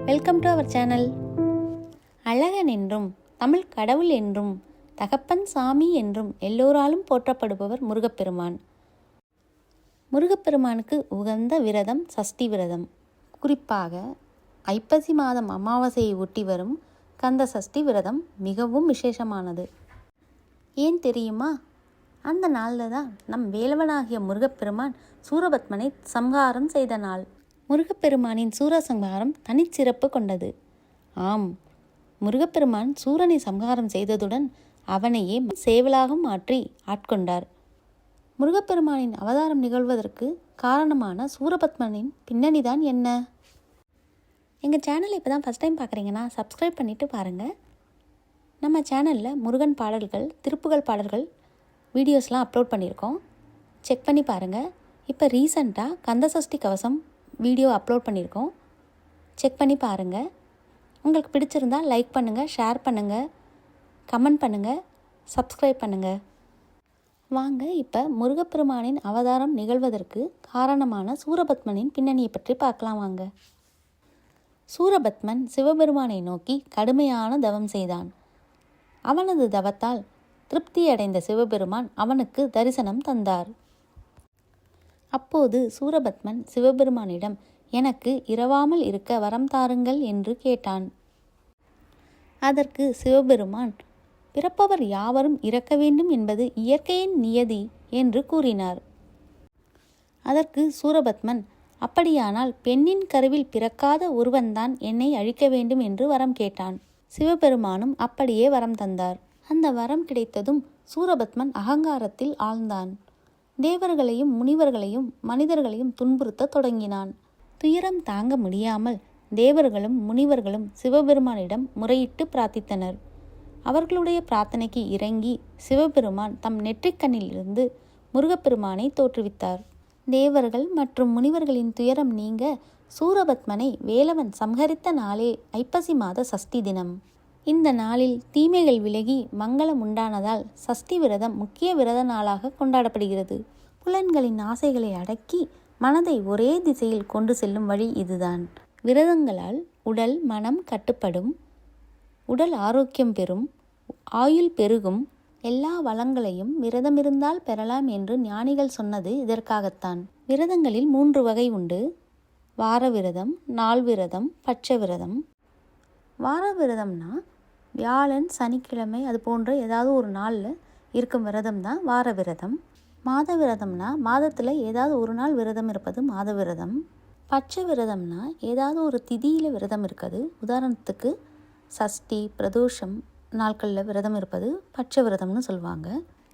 Welcome to our channel அழகன் என்றும் தமிழ் கடவுள் என்றும் தகப்பன் சாமி என்றும் எல்லோராலும் போற்றப்படுபவர் முருகப்பெருமான். முருகப்பெருமானுக்கு உகந்த விரதம் சஷ்டி விரதம். குறிப்பாக ஐப்பசி மாதம் அமாவாசையை ஒட்டி வரும் கந்த சஷ்டி விரதம் மிகவும் விசேஷமானது. ஏன் தெரியுமா? அந்த நாளில் தான் நம் வேலவனாகிய முருகப்பெருமான் சூரபத்மனை சம்ஹாரம் செய்த நாள். முருகப்பெருமானின் சூரசம்ஹாரம் தனிச்சிறப்பு கொண்டது. ஆம் முருகப்பெருமான் சூரனை சம்ஹாரம் செய்ததுடன் அவனையே சேவலாக மாற்றி ஆட்கொண்டார். முருகப்பெருமானின் அவதாரம் நிகழ்வதற்கு காரணமான சூரபத்மனின் பின்னணிதான் என்ன? எங்கள் சேனலை இப்போ தான் ஃபஸ்ட் டைம் பார்க்குறீங்கன்னா சப்ஸ்கிரைப் பண்ணிவிட்டு பாருங்கள் நம்ம சேனலில் முருகன் பாடல்கள் திருப்புகழ் பாடல்கள் வீடியோஸ்லாம் அப்லோட் பண்ணியிருக்கோம். செக் பண்ணி பாருங்கள் இப்போ ரீசண்டாக கந்தசஷ்டி கவசம் வீடியோ அப்லோட் பண்ணியிருக்கோம். செக் பண்ணி பாருங்கள் உங்களுக்கு பிடிச்சிருந்தால் லைக் பண்ணுங்கள் ஷேர் பண்ணுங்கள் கமெண்ட் பண்ணுங்கள் சப்ஸ்கிரைப் பண்ணுங்கள் வாங்க இப்போ முருகப்பெருமானின் அவதாரம் நிகழ்வதற்கு காரணமான சூரபத்மனின் பின்னணியை பற்றி பார்க்கலாம் வாங்க. சூரபத்மன் சிவபெருமானை நோக்கி கடுமையான தவம் செய்தான். அவனது தவத்தால் திருப்தியடைந்த சிவபெருமான் அவனுக்கு தரிசனம் தந்தார். அப்போது சூரபத்மன் சிவபெருமானிடம் எனக்கு இரவாமல் இருக்க வரம் தாருங்கள் என்று கேட்டான். அதற்கு சிவபெருமான் பிறப்பவர் யாவரும் இறக்க வேண்டும் என்பது இயற்கையின் நியதி என்று கூறினார். அதற்கு சூரபத்மன் அப்படியானால் பெண்ணின் கருவில் பிறக்காத ஒருவன்தான் என்னை அழிக்க வேண்டும் என்று வரம் கேட்டான். சிவபெருமானும் அப்படியே வரம் தந்தார். அந்த வரம் கிடைத்ததும் சூரபத்மன் அகங்காரத்தில் ஆழ்ந்தான். தேவர்களையும் முனிவர்களையும் மனிதர்களையும் துன்புறுத்த தொடங்கினான். துயரம் தாங்க முடியாமல் தேவர்களும் முனிவர்களும் சிவபெருமானிடம் முறையிட்டு பிரார்த்தித்தனர். அவர்களுடைய பிரார்த்தனைக்கு இறங்கி சிவபெருமான் தம் நெற்றிக்கண்ணிலிருந்து முருகப்பெருமானை தோற்றுவித்தார். தேவர்கள் மற்றும் முனிவர்களின் துயரம் நீங்க சூரபத்மனை வேலவன் சம்ஹரித்த நாளே ஐப்பசி மாத சஷ்டி தினம். இந்த நாளில் தீமைகள் விலகி மங்களம் உண்டானதால் சஷ்டி விரதம் முக்கிய விரத நாளாக கொண்டாடப்படுகிறது. புலன்களின் ஆசைகளை அடக்கி மனதை ஒரே திசையில் கொண்டு செல்லும் வழி இதுதான். விரதங்களால் உடல் மனம் கட்டுப்படும் உடல் ஆரோக்கியம் பெறும் ஆயுள் பெருகும் எல்லா வளங்களையும் விரதமிருந்தால் பெறலாம் என்று ஞானிகள் சொன்னது இதற்காகத்தான். விரதங்களில் மூன்று வகை உண்டு. வார விரதம் நாள் விரதம் பட்ச விரதம். வார விரதம்னா வியாழன் சனிக்கிழமை அது போன்ற ஏதாவது ஒரு நாளில் இருக்கும் விரதம் தான் வார விரதம். மாத விரதம்னா மாதத்தில் ஏதாவது ஒரு நாள் விரதம் இருப்பது மாத விரதம். பச்சை விரதம்னா ஏதாவது ஒரு திதியில் விரதம் இருக்குது. உதாரணத்துக்கு சஷ்டி பிரதோஷம் நாட்களில் விரதம் இருப்பது பச்சை விரதம்னு சொல்லுவாங்க.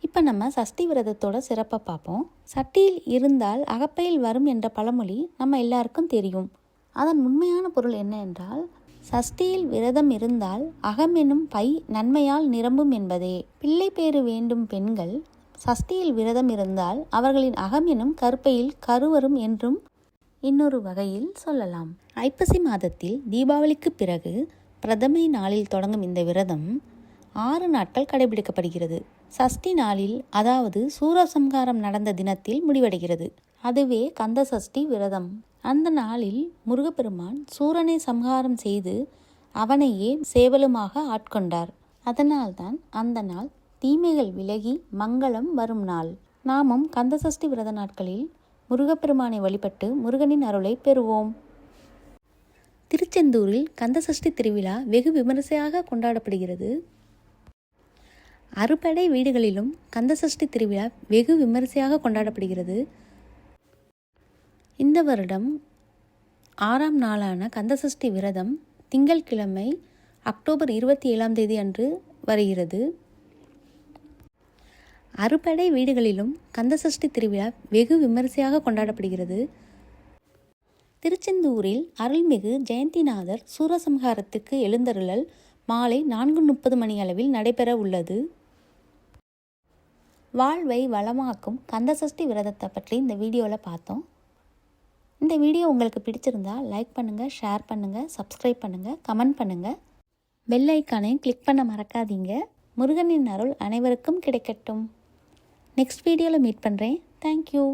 இப்போ நம்ம சஷ்டி விரதத்தோட சிறப்பை பார்ப்போம். சட்டியில் இருந்தால் அகப்பையில் வரும் என்ற பழமொழி நம்ம எல்லாருக்கும் தெரியும். அதன் உண்மையான பொருள் என்ன என்றால் சஷ்டியில் விரதம் இருந்தால் அகம் எனும் பை நன்மையால் நிரம்பும் என்பதே. பிள்ளை பேறு வேண்டும் பெண்கள் சஷ்டியில் விரதம் இருந்தால் அவர்களின் அகம் எனும் கருப்பையில் கருவரும் என்றும் இன்னொரு வகையில் சொல்லலாம். ஐப்பசி மாதத்தில் தீபாவளிக்கு பிறகு பிரதமை நாளில் தொடங்கும் இந்த விரதம் ஆறு நாட்கள் கடைபிடிக்கப்படுகிறது. சஷ்டி நாளில் அதாவது சூரசம்காரம் நடந்த தினத்தில் முடிவடைகிறது. அதுவே கந்த சஷ்டி விரதம். அந்த நாளில் முருகப்பெருமான் சூரனை சம்ஹாரம் செய்து அவனையே சேவலுமாக ஆட்கொண்டார். அதனால்தான் அந்த நாள் தீமைகள் விலகி மங்களம் வரும் நாள். நாமும் கந்தசஷ்டி விரத நாட்களில் முருகப்பெருமானை வழிபட்டு முருகனின் அருளை பெறுவோம். திருச்செந்தூரில் கந்தசஷ்டி திருவிழா வெகு விமரிசையாக கொண்டாடப்படுகிறது. அறுபடை வீடுகளிலும் கந்தசஷ்டி திருவிழா வெகு விமரிசையாக கொண்டாடப்படுகிறது. இந்த வருடம் ஆறாம் நாளான கந்தசஷ்டி விரதம் திங்கள்கிழமை அக்டோபர் இருபத்தி ஏழாம் தேதி அன்று வருகிறது. அறுபடை வீடுகளிலும் கந்தசஷ்டி திருவிழா வெகு விமரிசையாக கொண்டாடப்படுகிறது. திருச்செந்தூரில் அருள்மிகு ஜெயந்திநாதர் சூரசம்ஹாரத்துக்கு எழுந்தருளல் மாலை நான்கு முப்பது மணி அளவில் நடைபெற உள்ளது. வாழ்வை வளமாக்கும் கந்தசஷ்டி விரதத்தை பற்றி இந்த வீடியோவில் பார்த்தோம். இந்த வீடியோ உங்களுக்கு பிடிச்சிருந்தா லைக் பண்ணுங்கள் ஷேர் பண்ணுங்கள் சப்ஸ்கிரைப் பண்ணுங்கள் கமெண்ட் பண்ணுங்கள் பெல் ஐக்கானையும் கிளிக் பண்ண மறக்காதீங்க. முருகனின் அருள் அனைவருக்கும் கிடைக்கட்டும். நெக்ஸ்ட் வீடியோவில் மீட் பண்ணுறேன் தேங்க்யூ